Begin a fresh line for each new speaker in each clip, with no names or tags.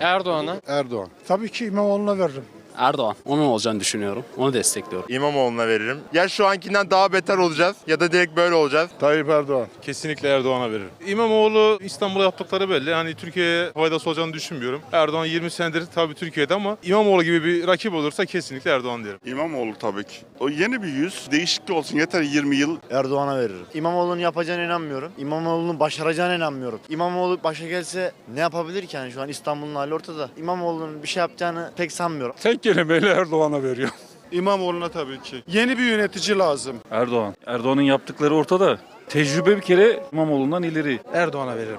Erdoğan'a.
Erdoğan.
Tabii ki İmamoğlu'na veririm.
Erdoğan. Onun olacağını düşünüyorum. Onu destekliyorum.
İmamoğlu'na veririm. Ya şu ankinden daha beter olacağız ya da direkt böyle olacağız.
Tayyip Erdoğan.
Kesinlikle Erdoğan'a veririm. İmamoğlu İstanbul'a yaptıkları belli. Hani Türkiye'ye faydası olacağını düşünmüyorum. Erdoğan 20 senedir tabii Türkiye'de ama İmamoğlu gibi bir rakip olursa kesinlikle Erdoğan derim.
İmamoğlu tabii ki. O yeni bir yüz. Değişiklik olsun yeter 20 yıl.
Erdoğan'a veririm. İmamoğlu'nun yapacağına inanmıyorum. İmamoğlu'nun başaracağına inanmıyorum. İmamoğlu başa gelse ne yapabilir ki yani şu an İstanbul'un hali ortada. İmamoğlu'nun bir şey yapacağını pek sanmıyorum.
Tek kelimeyle Erdoğan'a veriyor.
İmamoğlu'na tabii ki. Yeni bir yönetici lazım.
Erdoğan. Erdoğan'ın yaptıkları ortada. Tecrübe bir kere İmamoğlu'ndan ileri.
Erdoğan'a veririm.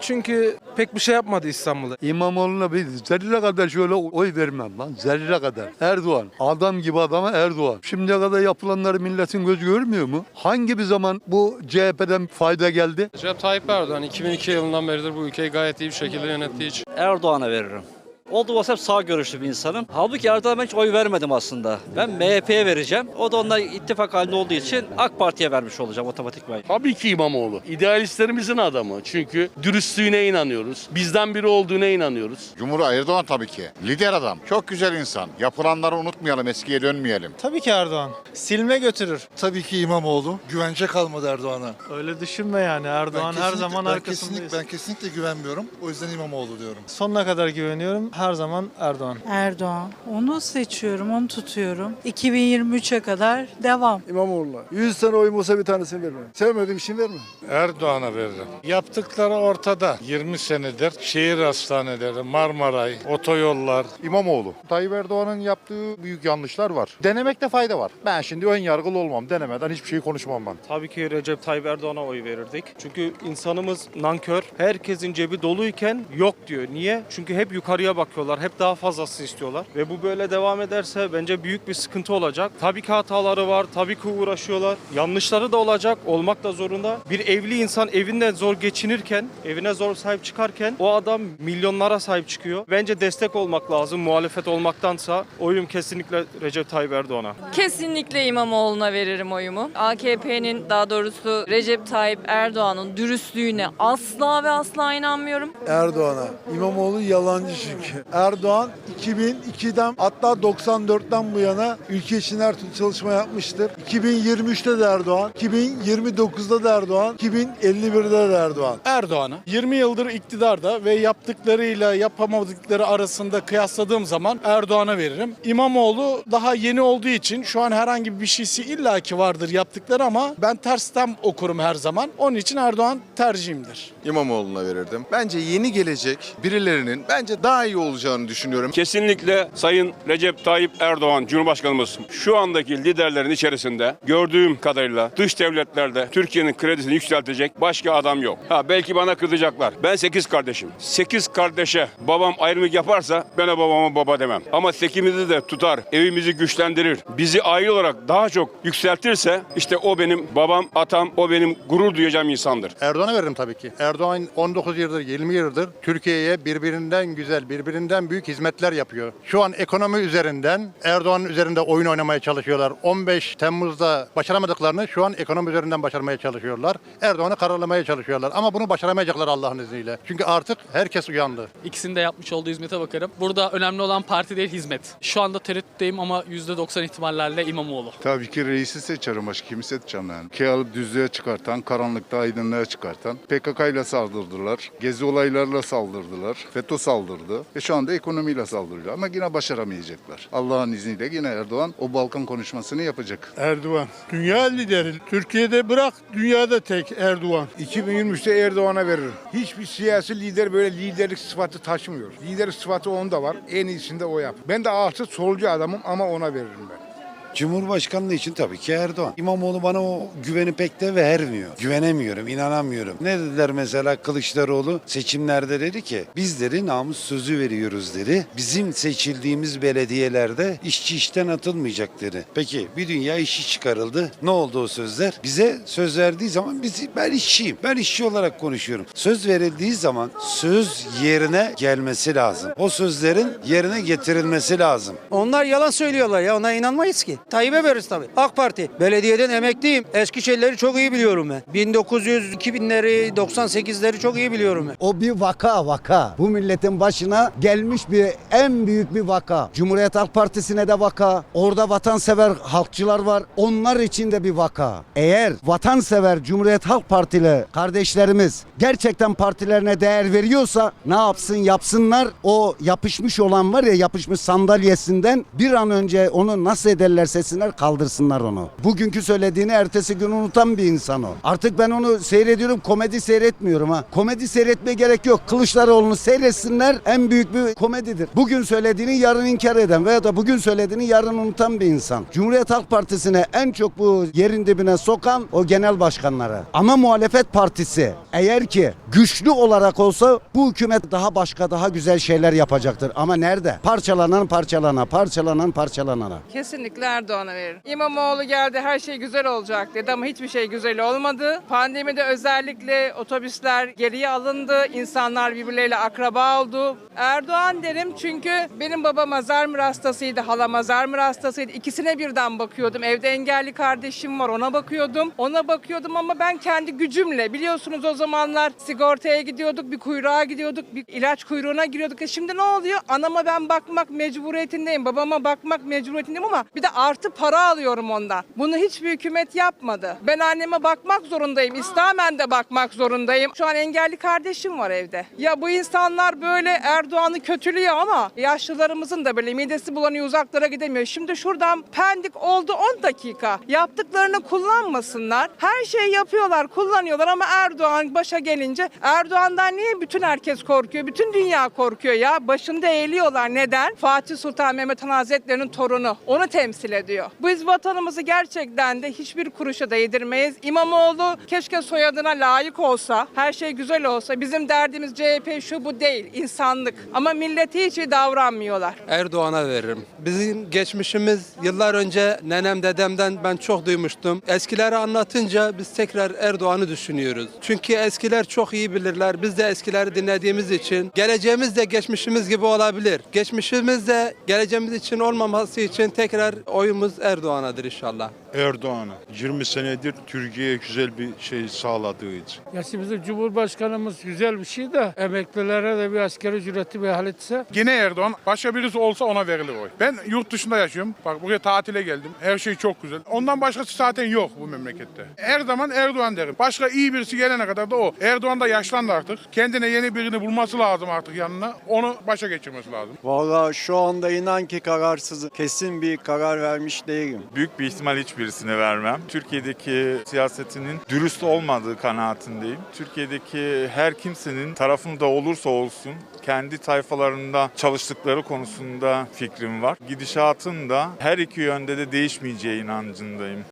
Çünkü pek bir şey yapmadı İstanbul'da.
İmamoğlu'na bir zerre kadar şöyle oy vermem lan. Zerre kadar. Erdoğan. Adam gibi adama Erdoğan. Şimdiye kadar yapılanları milletin gözü görmüyor mu? Hangi bir zaman bu CHP'den fayda geldi?
Recep Tayyip Erdoğan 2002 yılından beridir bu ülkeyi gayet iyi bir şekilde yönettiği için.
Erdoğan'a veririm. Oldu olsa hep sağ görüşlü bir insanım. Halbuki Erdoğan'a ben hiç oy vermedim aslında. Ben MHP'ye vereceğim. O da onunla ittifak halinde olduğu için AK Parti'ye vermiş olacağım otomatikman.
Tabii ki İmamoğlu. İdealistlerimizin adamı. Çünkü dürüstlüğüne inanıyoruz. Bizden biri olduğuna inanıyoruz.
Cumhur Erdoğan tabii ki. Lider adam. Çok güzel insan. Yapılanları unutmayalım, eskiye dönmeyelim.
Tabii ki Erdoğan. Silme götürür.
Tabii ki İmamoğlu. Güvence kalmadı Erdoğan'a.
Öyle düşünme yani. Erdoğan her zaman arkasındayız.
ben kesinlikle güvenmiyorum. O yüzden İmamoğlu diyorum.
Sonuna kadar güveniyorum. Her zaman Erdoğan.
Erdoğan. Onu seçiyorum, onu tutuyorum. 2023'e kadar devam.
İmamoğlu'na. 100 tane oyum olsa bir tanesini vermem. Sevmediğim için vermem.
Erdoğan'a veririm. Yaptıkları ortada. 20 senedir şehir hastaneleri, Marmaray, otoyollar.
İmamoğlu. Tayyip Erdoğan'ın yaptığı büyük yanlışlar var. Denemekte fayda var. Ben şimdi ön yargılı olmam. Denemeden hiçbir şey konuşmam ben.
Tabii ki Recep Tayyip Erdoğan'a oy verirdik. Çünkü insanımız nankör. Herkesin cebi doluyken yok diyor. Niye? Çünkü hep yukarıya bakıyorlar. Hep daha fazlasını istiyorlar. Ve bu böyle devam ederse bence büyük bir sıkıntı olacak. Tabii ki hataları var. Tabii ki uğraşıyorlar. Yanlışları da olacak. Olmak da zorunda. Bir evli insan evinden zor geçinirken, evine zor sahip çıkarken o adam milyonlara sahip çıkıyor. Bence destek olmak lazım muhalefet olmaktansa. Oyum kesinlikle Recep Tayyip Erdoğan'a.
Kesinlikle İmamoğlu'na veririm oyumu. AKP'nin daha doğrusu Recep Tayyip Erdoğan'ın dürüstlüğüne asla ve asla inanmıyorum.
Erdoğan'a. İmamoğlu yalancı çünkü. Erdoğan 2002'den hatta 94'ten bu yana ülke için her türlü çalışma yapmıştır. 2023'te de Erdoğan, 2029'da da Erdoğan, 2051'de de Erdoğan.
Erdoğan'a. 20 yıldır iktidarda ve yaptıklarıyla yapamadıkları arasında kıyasladığım zaman Erdoğan'a veririm. İmamoğlu daha yeni olduğu için şu an herhangi bir şeysi illaki vardır yaptıkları ama ben tersten okurum her zaman. Onun için Erdoğan tercihimdir.
İmamoğlu'na verirdim. Bence yeni gelecek birilerinin bence daha iyi olacağını düşünüyorum.
Kesinlikle Sayın Recep Tayyip Erdoğan Cumhurbaşkanımız şu andaki liderlerin içerisinde gördüğüm kadarıyla dış devletlerde Türkiye'nin kredisini yükseltecek başka adam yok. Ha belki bana kızacaklar. Ben 8 kardeşim. 8 kardeşe babam ayrımcılık yaparsa ben o babama baba demem. Ama sekimizi de tutar, evimizi güçlendirir. Bizi aile olarak daha çok yükseltirse işte o benim babam, atam, o benim gurur duyacağım insandır.
Erdoğan'a veririm tabii ki. Erdoğan 19 yıldır, 20 yıldır Türkiye'ye birbirinden güzel, birbirinden büyük hizmetler yapıyor. Şu an ekonomi üzerinden Erdoğan'ın üzerinde oyun oynamaya çalışıyorlar. 15 Temmuz'da başaramadıklarını şu an ekonomi üzerinden başarmaya çalışıyorlar. Erdoğan'ı karalamaya çalışıyorlar. Ama bunu başaramayacaklar Allah'ın izniyle. Çünkü artık herkes uyandı.
İkisinin de yapmış olduğu hizmete bakarım. Burada önemli olan parti değil hizmet. Şu anda tereddütteyim ama %90 ihtimallerle İmamoğlu.
Tabii ki reisi seçerim. Başka kimi seçeceğim yani. Ki alıp düzlüğe çıkartan, karanlıkta aydınlığa çıkartan. PKK ile saldırdılar. Gezi olaylarla saldırdılar. FETÖ saldırdı. Ve şu anda ekonomiyle saldırıyor. Ama yine başaramayacaklar. Allah'ın izniyle yine Erdoğan o Balkan konuşmasını yapacak.
Erdoğan. Dünya lideri. Türkiye'de bırak dünyada tek Erdoğan.
2023'te Erdoğan'a veririm. Hiçbir siyasi lider böyle liderlik sıfatı taşımıyor. Liderlik sıfatı onda var. En iyisini de o yap. Ben de artı solcu adamım ama ona veririm ben.
Cumhurbaşkanlığı için tabii ki Erdoğan. İmamoğlu bana o güveni pek de vermiyor. Güvenemiyorum, inanamıyorum. Ne dediler mesela Kılıçdaroğlu seçimlerde dedi ki bizleri namus sözü veriyoruz dedi. Bizim seçildiğimiz belediyelerde işçi işten atılmayacak dedi. Peki bir dünya işçi çıkarıldı. Ne oldu o sözler? Bize söz verdiği zaman bizi ben işçiyim. Ben işçi olarak konuşuyorum. Söz verildiği zaman söz yerine gelmesi lazım. O sözlerin yerine getirilmesi lazım.
Onlar yalan söylüyorlar ya ona inanmayız ki.
Tayyip'e veririz tabii. AK Parti. Belediyeden emekliyim. Eski şeyleri çok iyi biliyorum ben. 1900, 2000'leri, 98'leri çok iyi biliyorum ben.
O bir vaka vaka. Bu milletin başına gelmiş bir en büyük bir vaka. Cumhuriyet Halk Partisi'ne de vaka. Orada vatansever halkçılar var. Onlar için de bir vaka. Eğer vatansever Cumhuriyet Halk Partili kardeşlerimiz gerçekten partilerine değer veriyorsa ne yapsın yapsınlar. O yapışmış olan var ya yapışmış sandalyesinden bir an önce onu nasıl ederlerse etsinler kaldırsınlar onu. Bugünkü söylediğini ertesi gün unutan bir insan o. Artık ben onu seyrediyorum komedi seyretmiyorum ha. Komedi seyretmeye gerek yok. Kılıçdaroğlu'nu seyretsinler en büyük bir komedidir. Bugün söylediğini yarın inkar eden veya da bugün söylediğini yarın unutan bir insan. Cumhuriyet Halk Partisi'ne en çok bu yerin dibine sokan o genel başkanları. Ama muhalefet partisi eğer ki güçlü olarak olsa bu hükümet daha başka daha güzel şeyler yapacaktır. Ama nerede? Parçalanan parçalana, parçalanan parçalanana.
Kesinlikle Erdoğan'a veririm. İmamoğlu geldi her şey güzel olacak dedi ama hiçbir şey güzel olmadı. Pandemide özellikle otobüsler geriye alındı. İnsanlar birbirleriyle akraba oldu. Erdoğan derim çünkü benim babam Alzheimer hastasıydı, halam Alzheimer hastasıydı. İkisine birden bakıyordum. Evde engelli kardeşim var ona bakıyordum. Ona bakıyordum ama ben kendi gücümle biliyorsunuz o zamanlar sigortaya gidiyorduk, bir kuyruğa gidiyorduk, bir ilaç kuyruğuna giriyorduk. E şimdi ne oluyor? Anama ben bakmak mecburiyetindeyim, babama bakmak mecburiyetindeyim ama bir de artı para alıyorum ondan. Bunu hiçbir hükümet yapmadı. Ben anneme bakmak zorundayım, istamen de bakmak zorundayım. Şu an engelli kardeşim var evde. Ya bu insanlar böyle Erdoğan'ı kötülüyor ama yaşlılarımızın da böyle midesi bulanıyor, uzaklara gidemiyor. Şimdi şuradan Pendik oldu 10 dakika. Yaptıklarını kullanmasınlar. Her şeyi yapıyorlar, kullanıyorlar ama Erdoğan başa gelince Erdoğan'dan niye bütün herkes korkuyor? Bütün dünya korkuyor ya. Başında eğiliyorlar. Neden? Fatih Sultan Mehmet Han Hazretleri'nin torunu. Onu temsil ediyor. Biz vatanımızı gerçekten de hiçbir kuruşa değdirmeyiz. İmamoğlu keşke soyadına layık olsa, her şey güzel olsa. Bizim derdimiz CHP şu bu değil, insanlık. Ama millete hiç iyi davranmıyorlar.
Erdoğan'a veririm. Bizim geçmişimiz yıllar önce nenem dedemden ben çok duymuştum. Eskileri anlatınca biz tekrar Erdoğan'ı düşünüyoruz. Çünkü eskiler çok iyi bilirler. Biz de eskileri dinlediğimiz için geleceğimiz de geçmişimiz gibi olabilir. Geçmişimiz de geleceğimiz için olmaması için tekrar oyumuz Erdoğan'adır inşallah.
Erdoğan'a 20 senedir Türkiye'ye güzel bir şey sağladığı için.
Ya şimdi Cumhurbaşkanımız güzel bir şey de emeklilere de bir askeri ücreti bir halletse.
Yine Erdoğan başka birisi olsa ona verilir oy. Ben yurt dışında yaşıyorum. Bak buraya tatile geldim. Her şey çok güzel. Ondan başkası zaten yok bu memlekette. Her zaman Erdoğan derim. Başka iyi birisi gelene kadar da o. Erdoğan da yaşlandı artık. Kendine yeni birini bulması lazım artık yanına. Onu başa geçirmesi lazım.
Valla şu anda inan ki kararsızım. Kesin bir karar vermiş değilim.
Büyük bir ihtimal hiçbirisine vermem. Türkiye'deki siyasetinin dürüst olmadığı kanaatindeyim. Türkiye'deki her kimsenin tarafında olursa olsun kendi tayfalarında çalıştıkları konusunda fikrim var. Gidişatın da her iki yönde de değişmeyeceği inancındayım.